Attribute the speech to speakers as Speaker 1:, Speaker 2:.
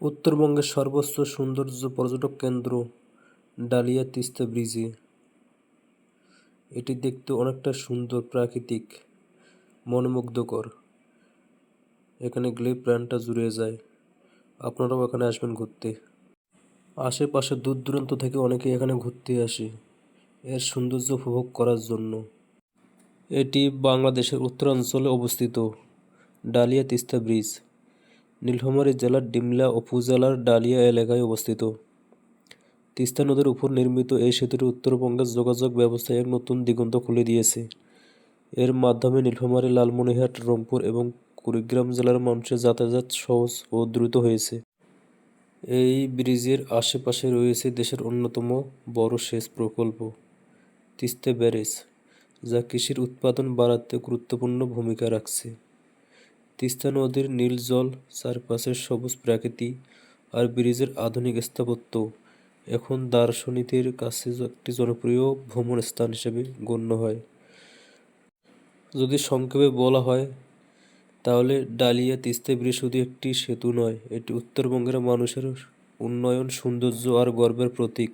Speaker 1: উত্তরবঙ্গের সর্বোচ্চ সৌন্দর্য পর্যটক কেন্দ্র ডালিয়া তিস্তা ব্রিজে। এটি দেখতে অনেকটা সুন্দর, প্রাকৃতিক, মনোমুগ্ধকর। এখানে গেলে প্রাণটা জুড়ে যায়। আপনারাও এখানে আসবেন ঘুরতে। আশেপাশে দূর দূরান্ত থেকে অনেকে এখানে ঘুরতে আসে। এর সৌন্দর্য উপভোগ করার জন্য। এটি বাংলাদেশের উত্তরাঞ্চলে অবস্থিত ডালিয়া তিস্তা ব্রিজ। নীলফামারী জেলার ডিমলা উপজেলার ডালিয়া এলাকায় অবস্থিত। তিস্তা নদীর উপর নির্মিত এই সেতুটি উত্তরবঙ্গের যোগাযোগ ব্যবস্থায় এক নতুন দিগন্ত খুলে দিয়েছে। এর মাধ্যমে নীলফামারী, লালমনিরহাট, রংপুর এবং কুড়িগ্রাম জেলার মানুষের যাতায়াত সহজ ও দ্রুত হয়েছে। এই ব্রিজের আশেপাশে রয়েছে দেশের অন্যতম বড় সেচ প্রকল্প, তিস্তা ব্যারেজ, যা কৃষির উৎপাদন বাড়াতে গুরুত্বপূর্ণ ভূমিকা রাখছে। তিস্তা নদীর নীল জল, চারপাশের সবুজ প্রাকৃতি আর ব্রিজের আধুনিক স্থাপত্য এখন দার্শনিকদের কাছে একটি জনপ্রিয় ভ্রমণ স্থান হিসেবে গণ্য হয়। যদি সংক্ষেপে বলা হয়, তাহলে ডালিয়া তিস্তা ব্রিজ শুধু একটি সেতু নয়, এটি উত্তরবঙ্গের মানুষের উন্নয়ন, সৌন্দর্য আর গর্বের প্রতীক।